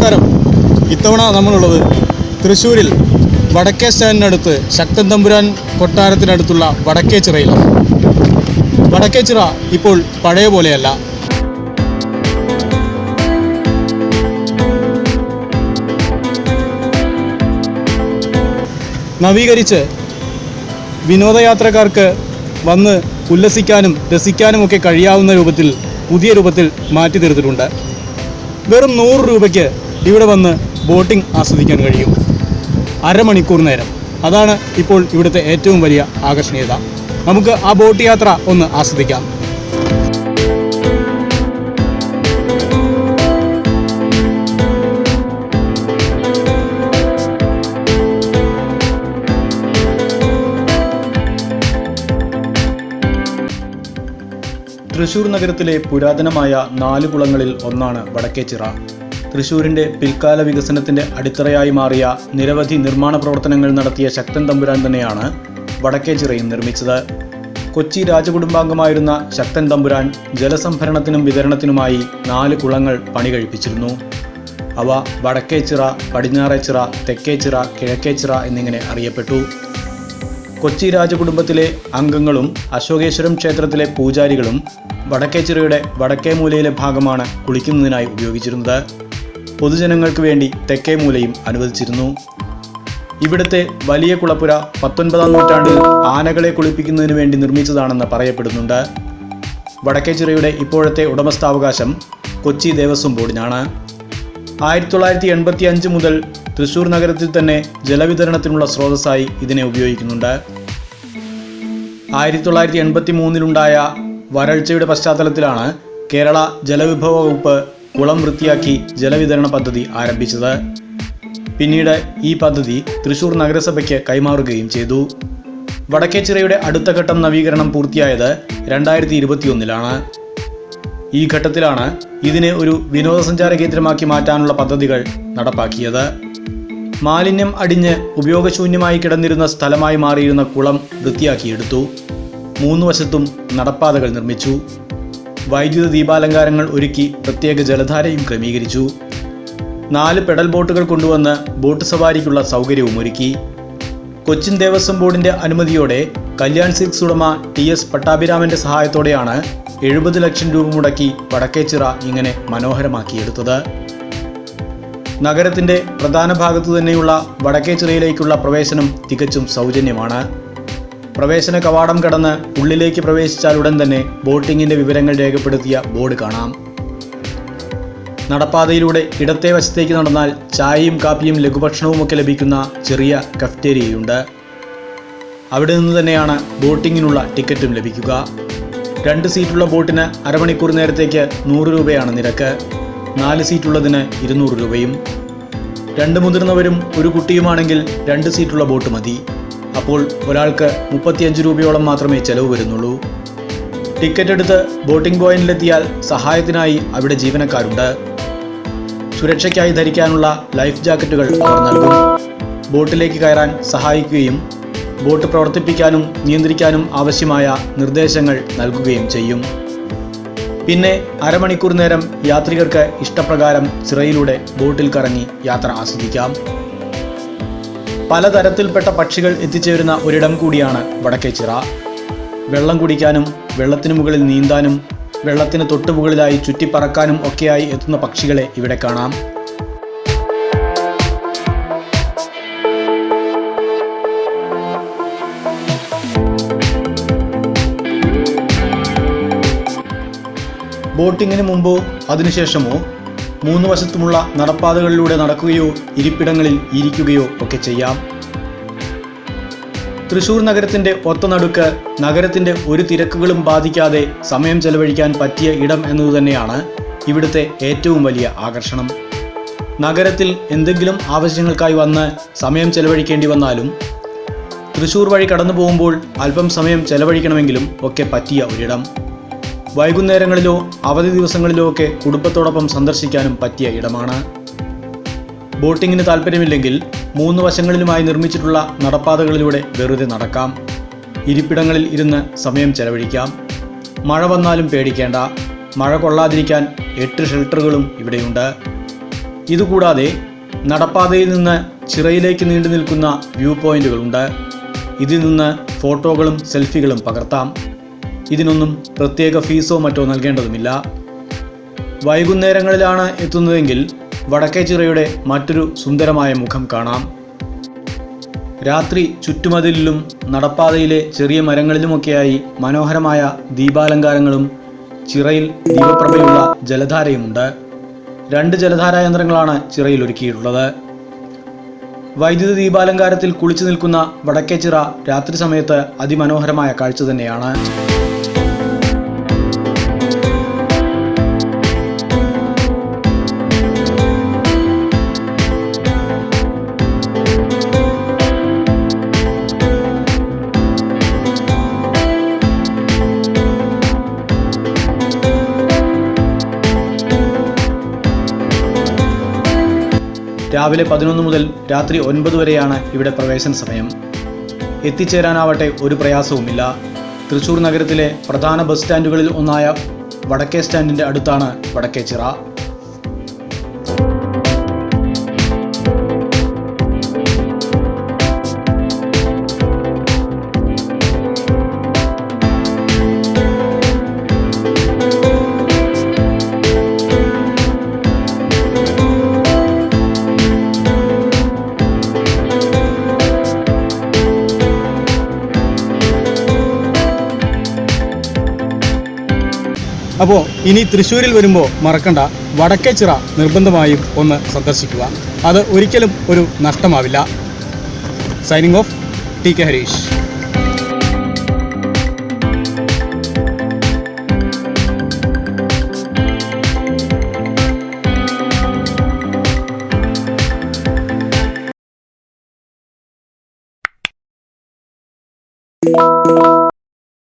നമസ്കാരം. ഇത്തവണ നമ്മളുള്ളത് തൃശ്ശൂരിൽ വടക്കേ സ്റ്റാൻഡിനടുത്ത് ശക്തൻ തമ്പുരാൻ കൊട്ടാരത്തിനടുത്തുള്ള വടക്കേ ചിറയിലാണ്. വടക്കേ ചിറ ഇപ്പോൾ പഴയ പോലെയല്ല. നവീകരിച്ച് വിനോദയാത്രക്കാർക്ക് വന്ന് ഉല്ലസിക്കാനും രസിക്കാനും ഒക്കെ കഴിയാവുന്ന രൂപത്തിൽ പുതിയ രൂപത്തിൽ മാറ്റി തീർത്തിട്ടുണ്ട്. വെറും നൂറ് രൂപയ്ക്ക് ഇവിടെ വന്ന് ബോട്ടിംഗ് ആസ്വദിക്കാൻ കഴിയും. അരമണിക്കൂർ നേരം. അതാണ് ഇപ്പോൾ ഇവിടുത്തെ ഏറ്റവും വലിയ ആകർഷണീയത. നമുക്ക് ആ ബോട്ട് യാത്ര ഒന്ന് ആസ്വദിക്കാം. തൃശൂർ നഗരത്തിലെ പുരാതനമായ നാല് കുളങ്ങളിൽ ഒന്നാണ് വടക്കേച്ചിറ. തൃശൂരിന്റെ പിൽക്കാല വികസനത്തിന്റെ അടിത്തറയായി മാറിയ നിരവധി നിർമ്മാണ പ്രവർത്തനങ്ങൾ നടത്തിയ ശക്തൻ തമ്പുരാൻ തന്നെയാണ് വടക്കേ ചിറയും നിർമ്മിച്ചത്. കൊച്ചി രാജകുടുംബാംഗമായിരുന്ന ശക്തൻ തമ്പുരാൻ ജലസംഭരണത്തിനും വിതരണത്തിനുമായി നാല് കുളങ്ങൾ പണി കഴിപ്പിച്ചിരുന്നു അവ വടക്കേച്ചിറ പടിഞ്ഞാറേച്ചിറ തെക്കേച്ചിറ കിഴക്കേച്ചിറ എന്നിങ്ങനെ അറിയപ്പെട്ടു. കൊച്ചി രാജകുടുംബത്തിലെ അംഗങ്ങളും അശോകേശ്വരം ക്ഷേത്രത്തിലെ പൂജാരികളും വടക്കേച്ചിറയുടെ വടക്കേ മൂലയിലെ ഭാഗമാണ് കുളിക്കുന്നതിനായി ഉപയോഗിച്ചിരുന്നത്. പൊതുജനങ്ങൾക്ക് വേണ്ടി തെക്കേ മൂലയും അനുവദിച്ചിരുന്നു. ഇവിടുത്തെ വലിയ കുളപ്പുര പത്തൊൻപതാം നൂറ്റാണ്ടിൽ ആനകളെ കുളിപ്പിക്കുന്നതിന് വേണ്ടി നിർമ്മിച്ചതാണെന്ന് പറയപ്പെടുന്നുണ്ട്. വടക്കേച്ചിറയുടെ ഇപ്പോഴത്തെ ഉടമസ്ഥാവകാശം കൊച്ചി ദേവസ്വം ബോർഡിനാണ്. ആയിരത്തി തൊള്ളായിരത്തി എൺപത്തി അഞ്ച് മുതൽ തൃശൂർ നഗരത്തിൽ തന്നെ ജലവിതരണത്തിനുള്ള സ്രോതസ്സായി ഇതിനെ ഉപയോഗിക്കുന്നുണ്ട്. ആയിരത്തി തൊള്ളായിരത്തി എൺപത്തി മൂന്നിലുണ്ടായ വരൾച്ചയുടെ പശ്ചാത്തലത്തിലാണ് കേരള ജലവിഭവ വകുപ്പ് കുളം വൃത്തിയാക്കി ജലവിതരണ പദ്ധതി ആരംഭിച്ചത്. പിന്നീട് ഈ പദ്ധതി തൃശൂർ നഗരസഭയ്ക്ക് കൈമാറുകയും ചെയ്തു. വടക്കേച്ചിറയുടെ അടുത്ത ഘട്ടം നവീകരണം പൂർത്തിയായത് രണ്ടായിരത്തി ഇരുപത്തിയൊന്നിലാണ് ഈ ഘട്ടത്തിലാണ് ഇതിനെ ഒരു വിനോദസഞ്ചാര കേന്ദ്രമാക്കി മാറ്റാനുള്ള പദ്ധതികൾ നടപ്പാക്കിയത്. മാലിന്യം അടിഞ്ഞ് ഉപയോഗശൂന്യമായി കിടന്നിരുന്ന സ്ഥലമായി മാറിയിരുന്ന കുളം വൃത്തിയാക്കിയെടുത്തു. മൂന്ന് വശത്തും നടപ്പാതകൾ നിർമ്മിച്ചു. വൈദ്യുത ദീപാലങ്കാരങ്ങൾ ഒരുക്കി പ്രത്യേക ജലധാരയും ക്രമീകരിച്ചു. നാല് പെഡൽ ബോട്ടുകൾ കൊണ്ടുവന്ന് ബോട്ട് സവാരിക്കുള്ള സൗകര്യവും ഒരുക്കി. കൊച്ചിൻ ദേവസ്വം ബോർഡിന്റെ അനുമതിയോടെ കല്യാൺ സിൽക്സ് ഉടമ ടി എസ് പട്ടാഭിരാമന്റെ സഹായത്തോടെയാണ് എഴുപത് ലക്ഷം രൂപ മുടക്കി വടക്കേച്ചിറ ഇങ്ങനെ മനോഹരമാക്കിയെടുത്തത്. നഗരത്തിന്റെ പ്രധാന ഭാഗത്തു തന്നെയുള്ള വടക്കേച്ചിറയിലേക്കുള്ള പ്രവേശനം തികച്ചും സൗജന്യമാണ്. പ്രവേശന കവാടം കടന്ന് ഉള്ളിലേക്ക് പ്രവേശിച്ചാൽ ഉടൻ തന്നെ ബോട്ടിങ്ങിന്റെ വിവരങ്ങൾ രേഖപ്പെടുത്തിയ ബോർഡ് കാണാം. നടപ്പാതയിലൂടെ ഇടത്തെ വശത്തേക്ക് നടന്നാൽ ചായയും കാപ്പിയും ലഘുഭക്ഷണവും ഒക്കെ ലഭിക്കുന്ന ചെറിയ കഫ്റ്റേരിയയുണ്ട്. അവിടെ നിന്ന് തന്നെയാണ് ബോട്ടിങ്ങിനുള്ള ടിക്കറ്റും ലഭിക്കുക. രണ്ട് സീറ്റുള്ള ബോട്ടിന് അരമണിക്കൂർ നേരത്തേക്ക് നൂറ് രൂപയാണ് നിരക്ക്. നാല് സീറ്റുള്ളതിന് ഇരുന്നൂറ് രൂപയും. രണ്ട് മുതിർന്നവരും ഒരു കുട്ടിയുമാണെങ്കിൽ രണ്ട് സീറ്റുള്ള ബോട്ട് മതി. അപ്പോൾ ഒരാൾക്ക് മുപ്പത്തിയഞ്ച് രൂപയോളം മാത്രമേ ചെലവ് വരുന്നുള്ളൂ. ടിക്കറ്റ് എടുത്ത് ബോട്ടിംഗ് പോയിന്റിലെത്തിയാൽ സഹായത്തിനായി അവിടെ ജീവനക്കാരുണ്ട്. സുരക്ഷയ്ക്കായി ധരിക്കാനുള്ള ലൈഫ് ജാക്കറ്റുകൾ അവർ നൽകും. ബോട്ടിലേക്ക് കയറാൻ സഹായിക്കുകയും ബോട്ട് പ്രവർത്തിപ്പിക്കാനും നിയന്ത്രിക്കാനും ആവശ്യമായ നിർദ്ദേശങ്ങൾ നൽകുകയും ചെയ്യും. പിന്നെ അരമണിക്കൂർ നേരം യാത്രികർക്ക് ഇഷ്ടപ്രകാരം ചിറയിലൂടെ ബോട്ടിൽ കറങ്ങി യാത്ര ആസ്വദിക്കാം. പലതരത്തിൽപ്പെട്ട പക്ഷികൾ എത്തിച്ചേരുന്ന ഒരിടം കൂടിയാണ് വടക്കേച്ചിറ. വെള്ളം കുടിക്കാനും വെള്ളത്തിന് മുകളിൽ നീന്താനും വെള്ളത്തിന് തൊട്ടുമുകളിലായി ചുറ്റിപ്പറക്കാനും ഒക്കെയായി എത്തുന്ന പക്ഷികളെ ഇവിടെ കാണാം. ബോട്ടിങ്ങിന് മുമ്പോ അതിനുശേഷമോ മൂന്ന് വശത്തുമുള്ള നടപ്പാതകളിലൂടെ നടക്കുകയോ ഇരിപ്പിടങ്ങളിൽ ഇരിക്കുകയോ ഒക്കെ ചെയ്യാം. തൃശൂർ നഗരത്തിന്റെ ഒത്തനടുക്ക് നഗരത്തിന്റെ ഒരു തിരക്കുകളും ബാധിക്കാതെ സമയം ചെലവഴിക്കാൻ പറ്റിയ ഇടം എന്നതുതന്നെയാണ് ഇവിടുത്തെ ഏറ്റവും വലിയ ആകർഷണം. നഗരത്തിൽ എന്തെങ്കിലും ആവശ്യങ്ങൾക്കായി വന്ന് സമയം ചെലവഴിക്കേണ്ടി വന്നാലും തൃശൂർ വഴി കടന്നു പോകുമ്പോൾ അല്പം സമയം ചെലവഴിക്കണമെങ്കിലും ഒക്കെ പറ്റിയ ഒരിടം. വൈകുന്നേരങ്ങളിലോ അവധി ദിവസങ്ങളിലോ ഒക്കെ കുടുംബത്തോടൊപ്പം സന്ദർശിക്കാനും പറ്റിയ ഇടമാണ്. ബോട്ടിങ്ങിന് താല്പര്യമില്ലെങ്കിൽ മൂന്ന് വശങ്ങളിലുമായി നിർമ്മിച്ചിട്ടുള്ള നടപ്പാതകളിലൂടെ വെറുതെ നടക്കാം. ഇരിപ്പിടങ്ങളിൽ ഇരുന്ന് സമയം ചെലവഴിക്കാം. മഴ വന്നാലും പേടിക്കേണ്ട. മഴ കൊള്ളാതിരിക്കാൻ എട്ട് ഷെൽട്ടറുകളും ഇവിടെയുണ്ട്. ഇതുകൂടാതെ നടപ്പാതയിൽ നിന്ന് ചിറയിലേക്ക് നീണ്ടു നിൽക്കുന്ന വ്യൂ പോയിന്റുകളുണ്ട്. ഇതിൽ നിന്ന് ഫോട്ടോകളും സെൽഫികളും പകർത്താം. ഇതിനൊന്നും പ്രത്യേക ഫീസോ മറ്റോ നൽകേണ്ടതുമില്ല. വൈകുന്നേരങ്ങളിലാണ് എത്തുന്നതെങ്കിൽ വടക്കേ ചിറയുടെ മറ്റൊരു സുന്ദരമായ മുഖം കാണാം. രാത്രി ചുറ്റുമതിലിലും നടപ്പാതയിലെ ചെറിയ മരങ്ങളിലുമൊക്കെയായി മനോഹരമായ ദീപാലങ്കാരങ്ങളും ചിറയിൽ ദീപപ്രഭയുള്ള ജലധാരയുമുണ്ട്. രണ്ട് ജലധാരാ യന്ത്രങ്ങളാണ് ചിറയിൽ ഒരുക്കിയിട്ടുള്ളത്. വൈദ്യുത ദീപാലങ്കാരത്തിൽ കുളിച്ചു നിൽക്കുന്ന വടക്കേ ചിറ രാത്രി സമയത്ത് അതിമനോഹരമായ കാഴ്ച തന്നെയാണ്. രാവിലെ പതിനൊന്ന് മുതൽ രാത്രി ഒൻപത് വരെയാണ് ഇവിടെ പ്രവേശന സമയം. എത്തിച്ചേരാനാവട്ടെ ഒരു പ്രയാസവുമില്ല. തൃശൂർ നഗരത്തിലെ പ്രധാന ബസ് സ്റ്റാൻഡുകളിൽ ഒന്നായ വടക്കേ സ്റ്റാൻഡിന്റെ അടുത്താണ് വടക്കേ അപ്പോൾ ഇനി തൃശ്ശൂരിൽ വരുമ്പോൾ മറക്കണ്ട. വടക്കേച്ചിറ നിർബന്ധമായും ഒന്ന് സന്ദർശിക്കുക. അത് ഒരിക്കലും ഒരു നഷ്ടമാവില്ല. Signing off T K Harish Thank